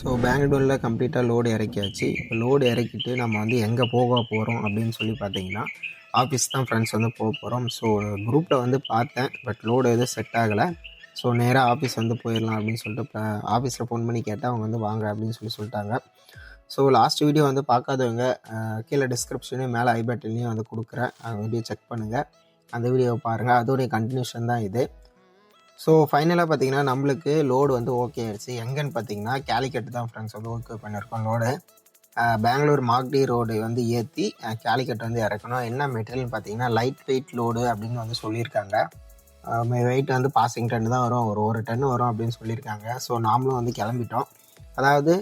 So பெங்களூரில் கம்ப்ளீட்டாக load இறக்கியாச்சு. இப்போ லோடு இறக்கிட்டு நம்ம வந்து எங்கே போக போகிறோம் அப்படின்னு சொல்லி பார்த்தீங்கன்னா ஆஃபீஸ் தான் ஃப்ரெண்ட்ஸ் வந்து போக போகிறோம் ஸோ குரூப்பில் வந்து பார்த்தேன் பட் லோடு எதுவும் செட் ஆகலை. ஸோ நேராக ஆஃபீஸ் வந்து போயிடலாம் அப்படின்னு சொல்லிட்டு இப்போ ஆஃபீஸில் ஃபோன் பண்ணி கேட்டால் அவங்க வந்து வாங்க அப்படின்னு சொல்லி சொல்லிட்டாங்க. ஸோ லாஸ்ட் வீடியோ வந்து பார்க்காதவங்க கீழே டிஸ்கிரிப்ஷனையும் மேலே ஐ வந்து கொடுக்குறேன். அந்த வீடியோ செக் பண்ணுங்கள் அந்த வீடியோவை பாருங்கள் அதோடைய கண்டினியூஷன் தான் இது. ஸோ ஃபைனலாக பார்த்தீங்கன்னா நம்மளுக்கு லோடு வந்து ஓகே ஆயிடுச்சு. எங்கன்னு பார்த்தீங்கன்னா கேலிக்கட் தான் ஃப்ரெண்ட்ஸ் வந்து ஓகே பண்ணியிருக்கோம் லோடு பெங்களூர் மாக்டி ரோடு வந்து ஏற்றி கேலிக்கட் வந்து இறக்கணும். என்ன மெட்டீரியல்னு பார்த்தீங்கன்னா லைட் வெயிட் லோடு அப்படின்னு வந்து சொல்லியிருக்காங்க. வெயிட் வந்து பாசிங் டன் தான் வரும். ஒரு ஒரு டன் வரும் அப்படின்னு சொல்லியிருக்காங்க. ஸோ நாமளும் வந்து கிளம்பிட்டோம். அதாவது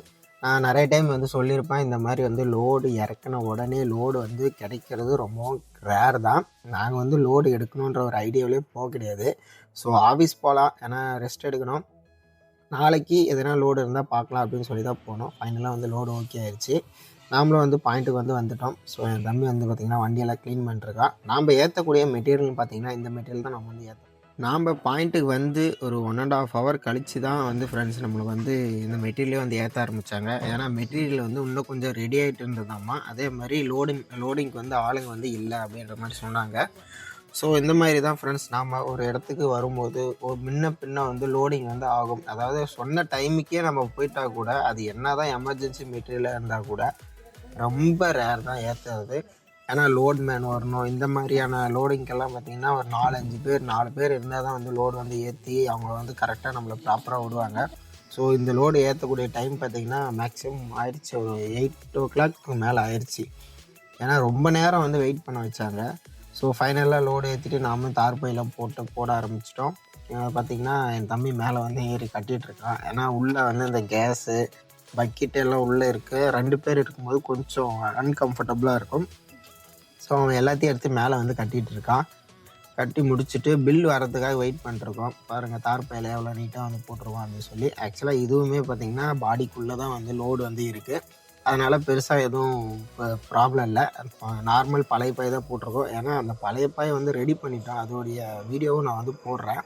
நான் நிறைய டைம் வந்து சொல்லியிருப்பேன். இந்த மாதிரி வந்து லோடு இறக்கின உடனே லோடு வந்து கிடைக்கிறது ரொம்ப ரேர் தான். நாங்கள் வந்து லோடு எடுக்கணுன்ற ஒரு ஐடியாவிலே போக கிடையாது. ஸோ ஆஃபீஸ் போகலாம் ஏன்னா ரெஸ்ட் எடுக்கணும். நாளைக்கு எதனா லோடு இருந்தால் பார்க்கலாம் அப்படின்னு சொல்லி தான் போனோம் ஃபைனலாக வந்து லோடு ஓகே ஆயிடுச்சு நாமளும் வந்து பாயிண்ட்டுக்கு வந்து வந்துட்டோம். ஸோ என் தம்பி வந்து பார்த்திங்கன்னா வண்டியெல்லாம் க்ளீன் பண்ணிருக்கான் நாம் ஏற்றக்கூடிய மெட்டீரியல்னு பார்த்தீங்கன்னா இந்த மெட்டீரியல் தான் நம்ம வந்து ஏற்றோம் நாம் பாயிண்ட்டுக்கு வந்து ஒரு ஒன் அண்ட் ஆஃப் ஹவர் கழித்து தான் வந்து ஃப்ரெண்ட்ஸ் நம்மளை வந்து இந்த மெட்டீரியலே வந்து ஏற்ற ஆரம்பித்தாங்க ஏன்னா மெட்டீரியல் வந்து இன்னும் கொஞ்சம் ரெடி ஆகிட்டு இருந்ததாம்மா அதே மாதிரி லோடிங் லோடிங்க்கு வந்து ஆளுங்க வந்து இல்லை அப்படின்ற மாதிரி சொன்னாங்க. ஸோ இந்த மாதிரி தான் ஃப்ரெண்ட்ஸ் நாம் ஒரு இடத்துக்கு வரும்போது ஒரு முன்ன பின்ன வந்து லோடிங் வந்து ஆகும். அதாவது சொன்ன டைமுக்கே நம்ம போயிட்டா கூட அது என்ன தான் எமர்ஜென்சி மெட்டீரியலாக இருந்தால் கூட ரொம்ப ரேர் தான் ஏற்றுறது ஏன்னா லோட் மேன் வரணும். இந்த மாதிரியான லோடிங்கெல்லாம் பார்த்தீங்கன்னா ஒரு நாலஞ்சு பேர் நாலு பேர் இருந்தால் தான் வந்து லோடு வந்து ஏற்றி அவங்க வந்து கரெக்டாக நம்மளை ப்ராப்பராக விடுவாங்க. ஸோ இந்த லோடு ஏற்றக்கூடிய டைம் பார்த்தீங்கன்னா மேக்ஸிமம் ஆயிடுச்சு. ஒரு எயிட் ஓ கிளாக்கு மேலே ஆயிடுச்சு. ஏன்னா ரொம்ப நேரம் வந்து வெயிட் பண்ண வச்சாங்க. ஸோ ஃபைனலாக லோடு ஏற்றிட்டு நாமளும் தார்பையெல்லாம் போட்டு போட ஆரம்பிச்சிட்டோம். பார்த்திங்கன்னா என் தம்பி மேலே வந்து ஏறி கட்டிகிட்டு இருக்கான். ஏன்னா உள்ளே வந்து இந்த கேஸு பக்கெட் எல்லாம் உள்ளே இருக்குது ரெண்டு பேர் இருக்கும்போது கொஞ்சம் அன்கம்ஃபர்டபுளாக இருக்கும். ஸோ அவன் எல்லாத்தையும் எடுத்து மேலே வந்து கட்டிகிட்டு இருக்கான். கட்டி முடிச்சுட்டு பில் வரதுக்காக வெயிட் பண்ணிருக்கோம் பாருங்கள் தார்ப்பையில் எவ்வளோ நீட்டாக வந்து போட்டிருக்கோம் அப்படின்னு சொல்லி. ஆக்சுவலாக இதுவுமே பார்த்திங்கன்னா பாடிக்குள்ளே தான் வந்து லோடு வந்து இருக்குது அதனால் பெருசாக எதுவும் ப்ராப்ளம் இல்லை. நார்மல் பழைய பாய் தான் போட்டிருக்கோம். ஏன்னா அந்த பழைய பாய் வந்து ரெடி பண்ணிட்டோம் அதோடைய வீடியோவும் நான் வந்து போடுறேன்.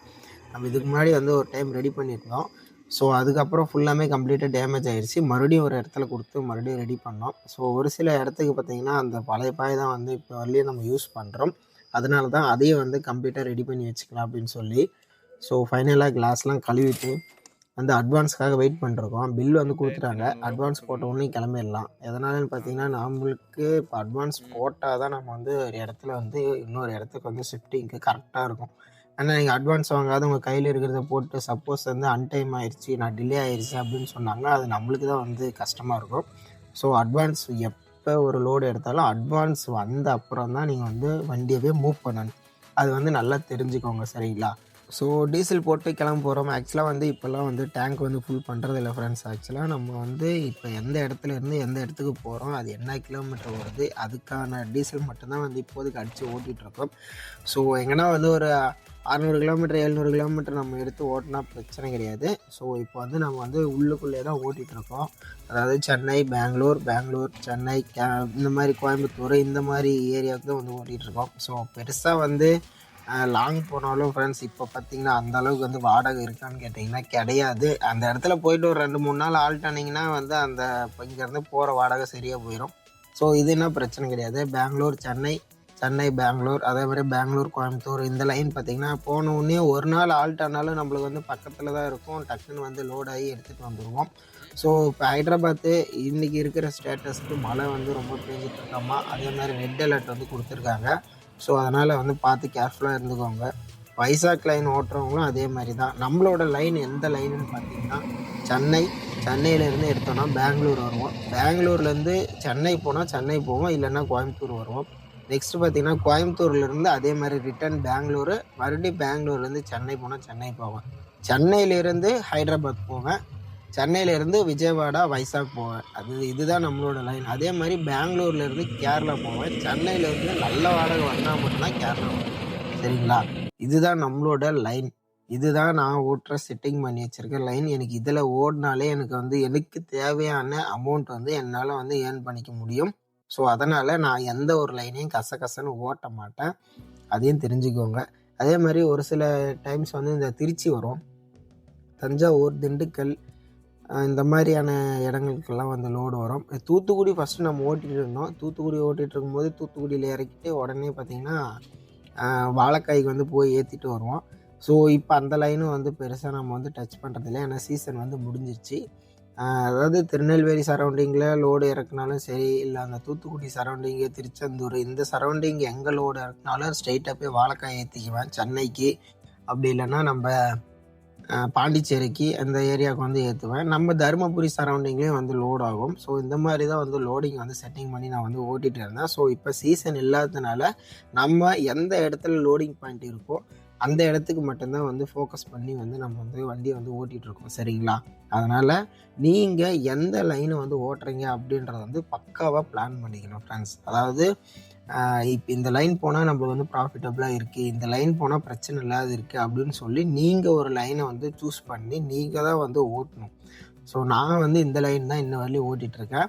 நம்ம இதுக்கு முன்னாடி வந்து ஒரு டைம் ரெடி பண்ணியிருந்தோம். ஸோ அதுக்கப்புறம் ஃபுல்லாமே கம்ப்ளீட்டாக டேமேஜ் ஆயிடுச்சு மறுபடியும் ஒரு இடத்துல கொடுத்து மறுபடியும் ரெடி பண்ணோம். ஸோ ஒரு சில இடத்துக்கு பார்த்திங்கன்னா அந்த பழைய பாய் தான் வந்து இப்போ வரலையும் நம்ம யூஸ் பண்ணுறோம் அதனால தான் அதையும் வந்து கம்ப்ளீட்டாக ரெடி பண்ணி வச்சுக்கலாம் அப்படின்னு சொல்லி ஸோ ஃபைனலாக கிளாஸ்லாம் கழுவிட்டு வந்து அட்வான்ஸ்க்காக வெயிட் பண்ணிருக்கோம். பில் வந்து கொடுத்துட்டாங்க. அட்வான்ஸ் போட்ட உடனே கிளம்பிடலாம். எதனாலன்னு பார்த்தீங்கன்னா நம்மளுக்கு இப்போ அட்வான்ஸ் போட்டால் தான் நம்ம வந்து ஒரு இடத்துல வந்து இன்னொரு இடத்துக்கு வந்து ஷிஃப்டிங்க்கு கரெக்டாக இருக்கும். ஏன்னா நீங்கள் அட்வான்ஸ் வாங்காத உங்கள் கையில் இருக்கிறத போட்டு சப்போஸ் வந்து அன்டைம் ஆயிடுச்சு நான் டிலே ஆயிடுச்சு அப்படின்னு சொன்னாங்கன்னா அது நம்மளுக்கு தான் வந்து கஷ்டமாக இருக்கும். ஸோ அட்வான்ஸ் எப்போ ஒரு லோடு எடுத்தாலும் அட்வான்ஸ் வந்த அப்புறம் தான் நீங்கள் வந்து வண்டியவே மூவ் பண்ணணும். அது வந்து நல்லா தெரிஞ்சுக்கோங்க சரிங்களா? ஸோ டீசல் போட்டு கிளம்ப போகிறோம் ஆக்சுவலாக வந்து இப்போல்லாம் வந்து டேங்க் வந்து ஃபுல் பண்ணுறது இல்லை ஃப்ரெண்ட்ஸ் ஆக்சுவலாக நம்ம வந்து இப்போ எந்த இடத்துல இருந்து எந்த இடத்துக்கு போகிறோம் அது என்ன கிலோமீட்டர் வருது அதுக்கான டீசல் மட்டும்தான் வந்து இப்போதைக்கு அடித்து ஓட்டிகிட்ருக்கோம் ஸோ எங்கன்னா வந்து ஒரு அறநூறு கிலோமீட்டர் எழுநூறு கிலோமீட்டர் நம்ம எடுத்து ஓட்டினா பிரச்சனை கிடையாது. ஸோ இப்போ வந்து நம்ம வந்து உள்ளுக்குள்ளே தான் ஓட்டிகிட்டு இருக்கோம் அதாவது சென்னை பெங்களூர் பெங்களூர் சென்னை கே இந்த மாதிரி கோயம்புத்தூர் இந்த மாதிரி ஏரியாவுக்கு தான் வந்து ஓட்டிகிட்டு இருக்கோம் ஸோ பெருசாக வந்து லாங் போனாலும் ஃப்ரெண்ட்ஸ் இப்போ பார்த்தீங்கன்னா அந்த அளவுக்கு வந்து வாடகை இருக்கான்னு கேட்டிங்கன்னா கிடையாது. அந்த இடத்துல போயிட்டு ஒரு ரெண்டு மூணு நாள் ஆல்ட் வந்து அந்த இங்கேருந்து போகிற வாடகை சரியாக போயிடும் ஸோ இது என்ன பிரச்சனை கிடையாது. பெங்களூர் சென்னை சென்னை பெங்களூர் அதே மாதிரி பெங்களூர் கோயம்புத்தூர் இந்த லைன் பார்த்தீங்கன்னா போன உடனே ஒரு நாள் ஆல்ட் ஆனாலும் நம்மளுக்கு வந்து பக்கத்தில் தான் இருக்கும். டக்குன்னு வந்து லோட் ஆகி எடுத்துகிட்டு வந்துடுவோம் ஸோ இப்போ ஹைதராபாத்து இன்றைக்கி இருக்கிற ஸ்டேட்டஸ்க்கு மழை வந்து ரொம்ப பெஞ்சிட்டு இருக்காமா? அதே மாதிரி ரெட் அலர்ட் வந்து கொடுத்துருக்காங்க. ஸோ அதனால் வந்து பார்த்து கேர்ஃபுல்லாக இருந்துக்கோங்க. வைசாக் லைன் ஓட்டுறவங்களும் அதே மாதிரி தான். நம்மளோட லைன் எந்த லைனுன்னு பார்த்தீங்கன்னா சென்னை சென்னையிலேருந்து எடுத்தோன்னா பெங்களூர் வருவோம். பெங்களூர்லேருந்து சென்னை போனால் சென்னை போவோம் இல்லைன்னா கோயம்புத்தூர் வருவோம். நெக்ஸ்ட்டு பார்த்தீங்கன்னா கோயம்புத்தூர்லேருந்து அதே மாதிரி ரிட்டர்ன் பெங்களூரு மறுபடியும் பெங்களூர்லேருந்து சென்னை போனால் சென்னை போவேன். சென்னையிலேருந்து ஹைதராபாத் போவேன். சென்னையிலேருந்து விஜயவாடா வைசாக் போவேன். அது இதுதான் நம்மளோட லைன் அதே மாதிரி பெங்களூர்லேருந்து கேரளா போவேன். சென்னையிலேருந்து நல்ல வாடகை வந்தால் மட்டும்தான் கேரளா போவேன். சரிங்களா? இதுதான் நம்மளோட லைன் இதுதான் நான் ஓட்டுற செட்டிங் பண்ணி வச்சுருக்கேன் லைன் எனக்கு இதில் ஓடினாலே எனக்கு வந்து எனக்கு தேவையான அமௌண்ட் வந்து என்னால் வந்து ஏர்ன் பண்ணிக்க முடியும். ஸோ அதனால் நான் எந்த ஒரு லைனையும் கச கசன்னு ஓட்ட மாட்டேன். அதையும் தெரிஞ்சுக்கோங்க. அதே மாதிரி ஒரு சில டைம்ஸ் வந்து இந்த திருச்சி வரும். தஞ்சாவூர் திண்டுக்கல் இந்த மாதிரியான இடங்களுக்கெல்லாம் வந்து லோடு வரும். தூத்துக்குடி ஃபஸ்ட்டு நம்ம ஓட்டிகிட்டு இருந்தோம். தூத்துக்குடி ஓட்டிகிட்டு இருக்கும்போது தூத்துக்குடியில் இறக்கிட்டு உடனே பார்த்திங்கன்னா வாழைக்காய்க்கு வந்து போய் ஏற்றிட்டு வருவோம். ஸோ இப்போ அந்த லைனும் வந்து பெருசாக நம்ம வந்து டச் பண்ணுறதில்ல ஏன்னா சீசன் வந்து முடிஞ்சிருச்சு. அதாவது திருநெல்வேலி சரௌண்டிங்கில் லோடு இறக்குனாலும் சரி இல்லை அந்த தூத்துக்குடி சரௌண்டிங்கு திருச்செந்தூர் இந்த சரௌண்டிங் எங்கே லோடு இறக்குனாலும் ஸ்ட்ரெயிட்டாக போய் வாழைக்காய் ஏற்றிக்குவேன் சென்னைக்கு. அப்படி இல்லைன்னா நம்ம பாண்டிச்சேரிக்கு அந்த ஏரியாவுக்கு வந்து ஏற்றுவேன் நம்ம தருமபுரி சரௌண்டிங்லேயும் வந்து லோட் ஆகும். ஸோ இந்த மாதிரி தான் வந்து லோடிங் வந்து செட்டிங் பண்ணி நான் வந்து ஓட்டிகிட்டு இருந்தேன். ஸோ இப்போ சீசன் இல்லாததுனால நம்ம எந்த இடத்துல லோடிங் பாயிண்ட் இருக்கோ அந்த இடத்துக்கு மட்டும்தான் வந்து ஃபோக்கஸ் பண்ணி வந்து நம்ம வந்து வண்டியை வந்து ஓட்டிகிட்டு இருக்கோம் சரிங்களா? அதனால் நீங்கள் எந்த லைனை வந்து ஓட்டுறீங்க அப்படின்றத வந்து பக்காவாக பிளான் பண்ணிக்கணும் ஃப்ரெண்ட்ஸ் அதாவது இப்போ இந்த லைன் போனால் நம்மளுக்கு வந்து ப்ராஃபிட்டபுளாக இருக்குது இந்த லைன் போனால் பிரச்சனை இல்லாத இருக்குது அப்படின்னு சொல்லி நீங்கள் ஒரு லைனை வந்து சூஸ் பண்ணி நீங்கள் தான் வந்து ஓட்டணும். ஸோ நான் வந்து இந்த லைன் தான் இன்ன வரலையும் ஓட்டிகிட்ருக்கேன்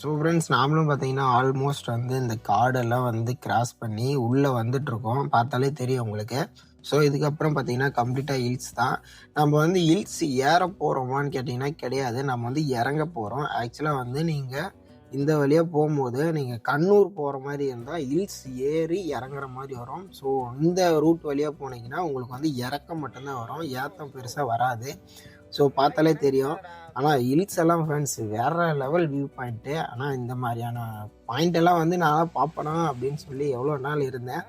ஸோ ஃப்ரெண்ட்ஸ் நாமளும் பார்த்தீங்கன்னா ஆல்மோஸ்ட் வந்து இந்த காடெல்லாம் வந்து கிராஸ் பண்ணி உள்ளே வந்துட்ருக்கோம் பார்த்தாலே தெரியும் உங்களுக்கு. ஸோ இதுக்கப்புறம் பார்த்தீங்கன்னா கம்ப்ளீட்டாக ஹில்ஸ் தான். நம்ம வந்து ஹில்ஸ் ஏற போகிறோமான்னு கேட்டிங்கன்னா கிடையாது. நம்ம வந்து இறங்க போகிறோம் ஆக்சுவலாக வந்து நீங்கள் இந்த வழியாக போகும்போது நீங்கள் கண்ணூர் போகிற மாதிரி இருந்தால் ஹில்ஸ் ஏறி இறங்குற மாதிரி வரும். ஸோ இந்த ரூட் வழியாக போனீங்கன்னா உங்களுக்கு வந்து இறக்கம் மட்டும்தான் வரும். ஏத்தம் பெருசாக வராது. ஸோ பார்த்தாலே தெரியும். ஆனால் ஹில்ஸ் எல்லாம் ஃப்ரெண்ட்ஸ் வேறு லெவல் வியூ பாயிண்ட்டு ஆனால் இந்த மாதிரியான பாயிண்ட் எல்லாம் வந்து நான் பார்ப்பேனா அப்படின்னு சொல்லி எவ்வளோ நாள் இருந்தேன்.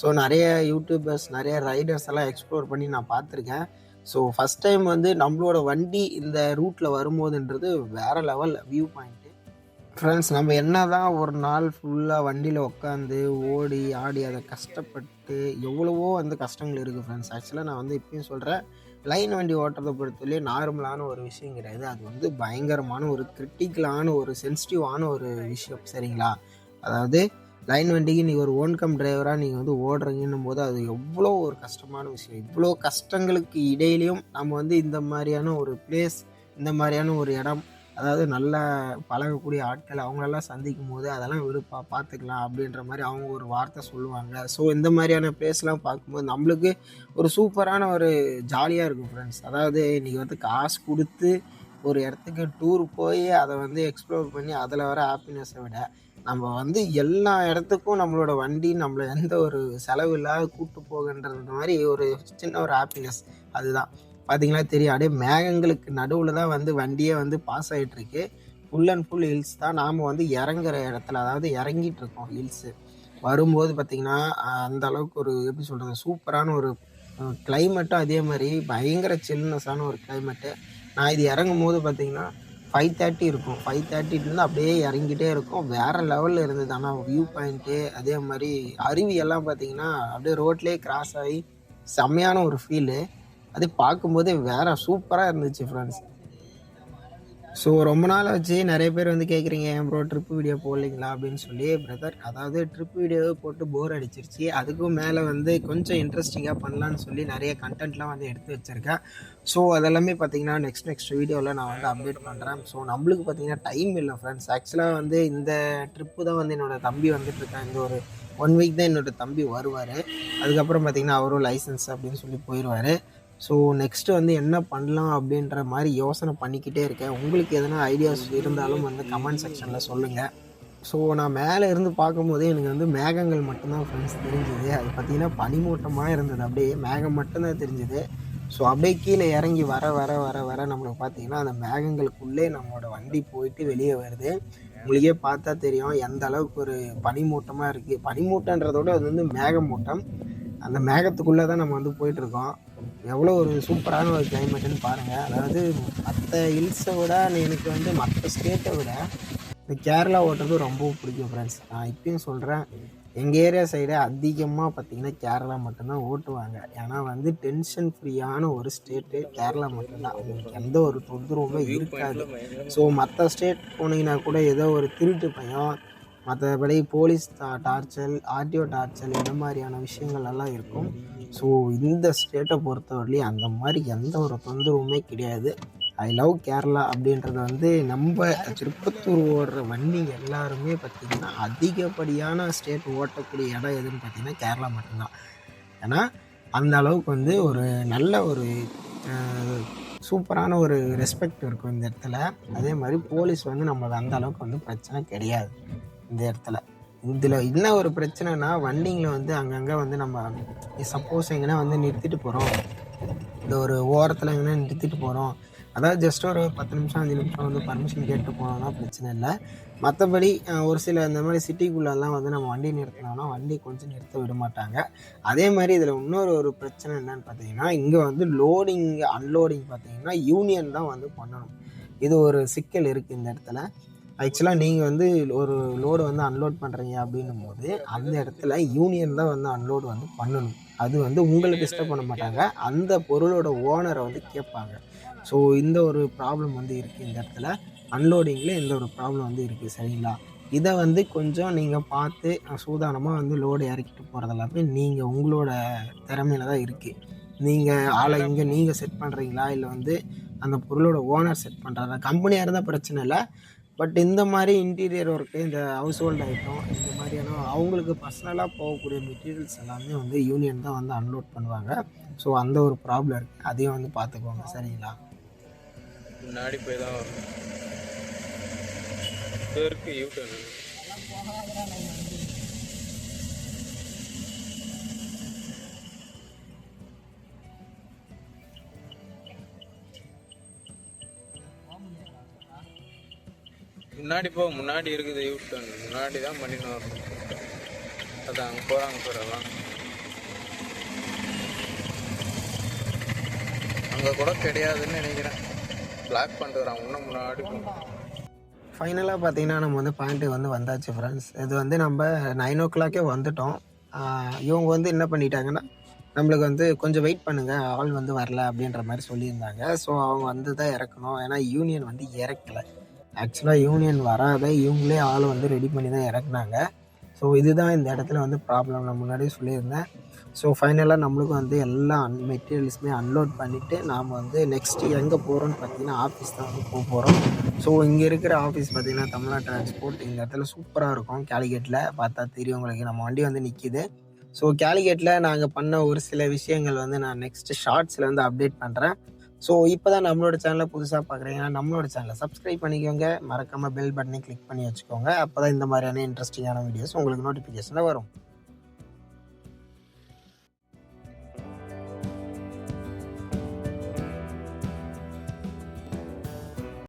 ஸோ நிறைய யூடியூபர்ஸ் நிறைய ரைடர்ஸ் எல்லாம் எக்ஸ்ப்ளோர் பண்ணி நான் பார்த்துருக்கேன். ஸோ ஃபஸ்ட் டைம் வந்து நம்மளோட வண்டி இந்த ரூட்டில் வரும்போதுன்றது வேறு லெவல் வியூ பாயிண்ட்டு ஃப்ரெண்ட்ஸ் நம்ம என்ன தான் ஒரு நாள் ஃபுல்லாக வண்டியில் உட்காந்து ஓடி ஆடி அதை கஷ்டப்பட்டு எவ்வளவோ வந்து கஷ்டங்கள் இருக்குது ஃப்ரெண்ட்ஸ் ஆக்சுவலாக நான் வந்து இப்பயும் சொல்கிறேன் லைன் வண்டி ஓட்டுறதை பொறுத்தவரையிலே நார்மலான ஒரு விஷயம் கிடையாது அது வந்து பயங்கரமான ஒரு கிரிட்டிக்கலான ஒரு சென்சிட்டிவான ஒரு விஷயம். சரிங்களா? அதாவது லைன் வண்டிக்கு நீங்கள் ஒரு ஓன் கம் டிரைவராக நீங்கள் வந்து ஓடுறீங்கன்னும் போது அது எவ்வளோ ஒரு கஷ்டமான விஷயம். இவ்வளோ கஷ்டங்களுக்கு இடையிலையும் நம்ம வந்து இந்த மாதிரியான ஒரு பிளேஸ் இந்த மாதிரியான ஒரு இடம் அதாவது நல்லா பழகக்கூடிய ஆட்கள் அவங்களெல்லாம் சந்திக்கும் போது அதெல்லாம் விருப்பா பார்த்துக்கலாம் அப்படின்ற மாதிரி அவங்க ஒரு வார்த்தை சொல்லுவாங்க. ஸோ இந்த மாதிரியான பிளேஸ்லாம் பார்க்கும்போது நம்மளுக்கு ஒரு சூப்பரான ஒரு ஜாலியாக இருக்கும் ஃப்ரெண்ட்ஸ் அதாவது இன்றைக்கி வந்து காசு கொடுத்து ஒரு இடத்துக்கு டூர் போய் அதை வந்து எக்ஸ்ப்ளோர் பண்ணி அதில் வர ஹாப்பினஸை விட நம்ம வந்து எல்லா இடத்துக்கும் நம்மளோட வண்டி நம்மளை எந்த ஒரு செலவு இல்லாத கூட்டு போகின்றது மாதிரி ஒரு சின்ன ஒரு ஹாப்பினஸ் அதுதான். பார்த்தீங்களா தெரியும். அப்படியே மேகங்களுக்கு நடுவில் தான் வந்து வண்டியே வந்து பாஸ் ஆகிட்டுருக்கு ஃபுல் அண்ட் ஃபுல் ஹில்ஸ் தான் நாம் வந்து இறங்குற இடத்துல அதாவது இறங்கிட்டு இருக்கோம் ஹில்ஸு வரும்போது பார்த்திங்கன்னா அந்த அளவுக்கு ஒரு எப்படி சொல்கிறது சூப்பரான ஒரு கிளைமேட்டும் அதே மாதிரி பயங்கர சில்னஸான ஒரு கிளைமேட்டு நான் இது இறங்கும் போது பார்த்திங்கன்னா ஃபைவ் தேர்ட்டி இருக்கும் ஃபைவ் தேர்ட்டிலேருந்து அப்படியே இறங்கிட்டே இருக்கும். வேறு லெவலில் இருந்தது. ஆனால் வியூ பாயிண்ட்டு அதே மாதிரி அருவியெல்லாம் பார்த்திங்கன்னா அப்படியே ரோட்லேயே கிராஸ் ஆகி செம்மையான ஒரு ஃபீலு அது பார்க்கும்போதே வேற சூப்பராக இருந்துச்சு ஃப்ரெண்ட்ஸ் ஸோ ரொம்ப நாள் வச்சு நிறைய பேர் வந்து கேட்குறீங்க ஏன் ப்ரோ ட்ரிப் வீடியோ போடலீங்களா? அப்படின்னு சொல்லி பிரதர் அதாவது ட்ரிப் வீடியோவை போட்டு போர் அடிச்சிருச்சு. அதுக்கும் மேலே வந்து கொஞ்சம் இன்ட்ரெஸ்டிங்காக பண்ணலான்னு சொல்லி நிறைய கண்டென்ட்லாம் வந்து எடுத்து வச்சுருக்கேன். ஸோ அதெல்லாமே பார்த்தீங்கன்னா நெக்ஸ்ட் நெக்ஸ்ட் வீடியோவில் நான் வந்து அப்டேட் பண்ணுறேன் ஸோ நம்மளுக்கு பார்த்தீங்கன்னா டைம் இல்லை ஃப்ரெண்ட்ஸ் ஆக்சுவலாக வந்து இந்த ட்ரிப்பு தான் வந்து என்னோடய தம்பி வந்துட்டு இருக்கேன். இந்த ஒரு ஒன் வீக் தான் என்னோட தம்பி வருவார். அதுக்கப்புறம் பார்த்தீங்கன்னா அவரும் லைசன்ஸ் அப்படின்னு சொல்லி போயிடுவார் ஸோ நெக்ஸ்ட்டு வந்து என்ன பண்ணலாம் அப்படின்ற மாதிரி யோசனை பண்ணிக்கிட்டே இருக்கேன். உங்களுக்கு எதனா ஐடியாஸ் இருந்தாலும் வந்து கமெண்ட் செக்ஷனில் சொல்லுங்கள் ஸோ நான் மேலே இருந்து பார்க்கும்போதே எனக்கு வந்து மேகங்கள் மட்டும்தான் ஃப்ரெண்ட்ஸ் தெரிஞ்சுது. அது பார்த்திங்கன்னா பனிமூட்டமாக இருந்தது. அப்படியே மேகம் மட்டும்தான் தெரிஞ்சுது. ஸோ அப்படியே கீழே இறங்கி வர வர வர வர நம்மளுக்கு பார்த்தீங்கன்னா அந்த மேகங்களுக்குள்ளே நம்மளோட வண்டி போயிட்டு வெளியே வருது. உங்களுக்கே பார்த்தா தெரியும் எந்த அளவுக்கு ஒரு பனிமூட்டமாக இருக்குது பனிமூட்டன்றதோட அது வந்து மேகமூட்டம். அந்த மேகத்துக்குள்ளே தான் நம்ம வந்து போயிட்டுருக்கோம். எவ்வளோ ஒரு சூப்பரான ஒரு கிளைமேட்டுன்னு பாருங்கள் அதாவது மற்ற ஹில்ஸை விட எனக்கு வந்து மற்ற ஸ்டேட்டை விட இந்த கேரளா ஓட்டுறது ரொம்ப பிடிக்கும் ஃப்ரெண்ட்ஸ் நான் இப்பயும் சொல்கிறேன் எங்கள் ஏரியா சைடு அதிகமாக பார்த்தீங்கன்னா கேரளா மட்டும்தான் ஓட்டுவாங்க. ஏன்னா வந்து டென்ஷன் ஃப்ரீயான ஒரு ஸ்டேட்டு கேரளா மட்டும்தான். உங்களுக்கு எந்த ஒரு தொந்தரவுமே இருக்காது. ஸோ மற்ற ஸ்டேட் போனீங்கன்னா கூட ஏதோ ஒரு திருட்டு பையன் மற்றபடி போலீஸ் டார்ச்சல் ஆர்டிஓ டார்ச்சல் இந்த மாதிரியான விஷயங்கள் எல்லாம் இருக்கும். ஸோ இந்த ஸ்டேட்டை பொறுத்தவரையிலையும் அந்த மாதிரி எந்த ஒரு தொந்தரவுமே கிடையாது. ஐ லவ் கேரளா அப்படின்றது வந்து நம்ம திருப்பத்தூர் ஓடுற வண்டி எல்லாருமே பார்த்திங்கன்னா அதிகப்படியான ஸ்டேட் ஓட்டக்கூடிய இடம் எதுன்னு பார்த்திங்கன்னா கேரளா மட்டும்தான். ஏன்னா அந்த அளவுக்கு வந்து ஒரு நல்ல ஒரு சூப்பரான ஒரு ரெஸ்பெக்ட் இருக்கும் இந்த இடத்துல. அதே மாதிரி போலீஸ் வந்து நம்மளுக்கு அந்த அளவுக்கு வந்து பிரச்சனை கிடையாது. இந்த இடத்துல. இதில் என்ன ஒரு பிரச்சனைனா வண்டிங்களை வந்து அங்கங்கே வந்து நம்ம சப்போஸ் எங்கன்னா வந்து நிறுத்திட்டு போகிறோம் இந்த ஒரு ஓரத்தில் எங்கன்னா நிறுத்திட்டு போகிறோம் அதாவது ஜஸ்ட் ஒரு பத்து நிமிஷம் அஞ்சு நிமிஷம் வந்து பர்மிஷன் கேட்டு போனோம்னா பிரச்சனை இல்லை. மற்றபடி ஒரு சில இந்த மாதிரி சிட்டிக்குள்ளெல்லாம் வந்து நம்ம வண்டி நிறுத்தினோம்னா வண்டி கொஞ்சம் நிறுத்த விட மாட்டாங்க. அதே மாதிரி இதில் இன்னொரு ஒரு பிரச்சனை என்னன்னு பார்த்தீங்கன்னா இங்கே வந்து லோடிங் அன்லோடிங் பார்த்தீங்கன்னா யூனியன் தான் வந்து பண்ணணும். இது ஒரு சிக்கல் இருக்குது இந்த இடத்துல. ஆக்சுவலாக நீங்கள் வந்து ஒரு லோடு வந்து அன்லோட் பண்ணுறீங்க அப்படின்னும் போது அந்த இடத்துல யூனியன் தான் வந்து அன்லோடு வந்து பண்ணணும். அது வந்து உங்களை டிஸ்டர்ப் பண்ண மாட்டாங்க. அந்த பொருளோட ஓனரை வந்து கேட்பாங்க. ஸோ இந்த ஒரு ப்ராப்ளம் வந்து இருக்குது இந்த இடத்துல. அன்லோடிங்கில் இந்த ஒரு ப்ராப்ளம் வந்து இருக்குது சரிங்களா? இதை வந்து கொஞ்சம் நீங்கள் பார்த்து சூதானமாக வந்து லோடு இறக்கிட்டு போகிறது எல்லாமே நீங்கள் உங்களோட திறமையில தான் இருக்குது நீங்கள் ஆளை இங்கே நீங்கள் செட் பண்ணுறீங்களா இல்லை வந்து அந்த பொருளோட ஓனர் செட் பண்ணுறாரா கம்பெனியாக இருந்தால் பிரச்சனை இல்லை. பட் இந்த மாதிரி இன்டீரியர் ஒர்க்கு இந்த ஹவுஸ் ஹோல்டு ஐட்டம் இந்த மாதிரியான அவங்களுக்கு பர்சனலாக போகக்கூடிய மெட்டீரியல்ஸ் எல்லாமே வந்து யூனியன் தான் வந்து அன்லோட் பண்ணுவாங்க. ஸோ அந்த ஒரு ப்ராப்ளம் இருக்குது அதையும் வந்து பார்த்துக்கோங்க. சரிங்களா? முன்னாடி போய் தான் வரும். தெற்கு யூ முன்னாடி போ முன்னாடி இருக்குது யூ டர்ன் முன்னாடி தான் பண்ணின்னு வரணும் அதான் அங்கே போகிறாங்க போகிறலாம் அங்கே கூட கிடையாதுன்னு நினைக்கிறேன். பிளாக் பண்ணிட்டு வரான். இன்னும் முன்னாடி போகணும் ஃபைனலாக பார்த்தீங்கன்னா நம்ம வந்து பாயிண்ட்டுக்கு வந்து வந்தாச்சு ஃப்ரெண்ட்ஸ் இது வந்து நம்ம நைன் ஓ கிளாக்கே வந்துட்டோம். இவங்க வந்து என்ன பண்ணிட்டாங்கன்னா நம்மளுக்கு வந்து கொஞ்சம் வெயிட் பண்ணுங்கள் ஆள் வந்து வரல அப்படின்ற மாதிரி சொல்லியிருந்தாங்க. ஸோ அவங்க வந்து தான் இறக்கணும். ஏன்னா யூனியன் வந்து இறக்கலை. ஆக்சுவலாக யூனியன் வராத இவங்களே ஆள் வந்து ரெடி பண்ணி தான் இறக்குனாங்க. ஸோ இதுதான் இந்த இடத்துல வந்து ப்ராப்ளம் நான் முன்னாடியே சொல்லியிருந்தேன். ஸோ ஃபைனலாக நம்மளுக்கும் வந்து எல்லா அன் மெட்டீரியல்ஸுமே அன்லோட் பண்ணிவிட்டு நாம் வந்து நெக்ஸ்ட்டு எங்கே போகிறோம்னு பார்த்தீங்கன்னா ஆஃபீஸ் தான் வந்து போக போகிறோம் ஸோ இங்கே இருக்கிற ஆஃபீஸ் பார்த்தீங்கன்னா தமிழ்நாடு டிரான்ஸ்போர்ட் இந்த இடத்துல சூப்பராக இருக்கும். கேலிகேட்டில் பார்த்தா தெரியும் உங்களுக்கு. நம்ம வண்டி வந்து நிற்கிது ஸோ கேலிகேட்டில் நாங்கள் பண்ண ஒரு சில விஷயங்கள் வந்து நான் நெக்ஸ்ட் ஷார்ட்ஸில் வந்து அப்டேட் பண்ணுறேன் ஸோ இப்போ தான் நம்மளோட சேனலை புதுசாக பார்க்குறீங்கன்னா நம்மளோட சேனலை சப்ஸ்கிரைப் பண்ணிக்கோங்க. மறக்காமல் பெல் பட்டனை கிளிக் பண்ணி வச்சுக்கோங்க. அப்போ தான் இந்த மாதிரியான இன்ட்ரெஸ்டிங்கான வீடியோஸ் உங்களுக்கு நோட்டிஃபிகேஷனில் வரும்.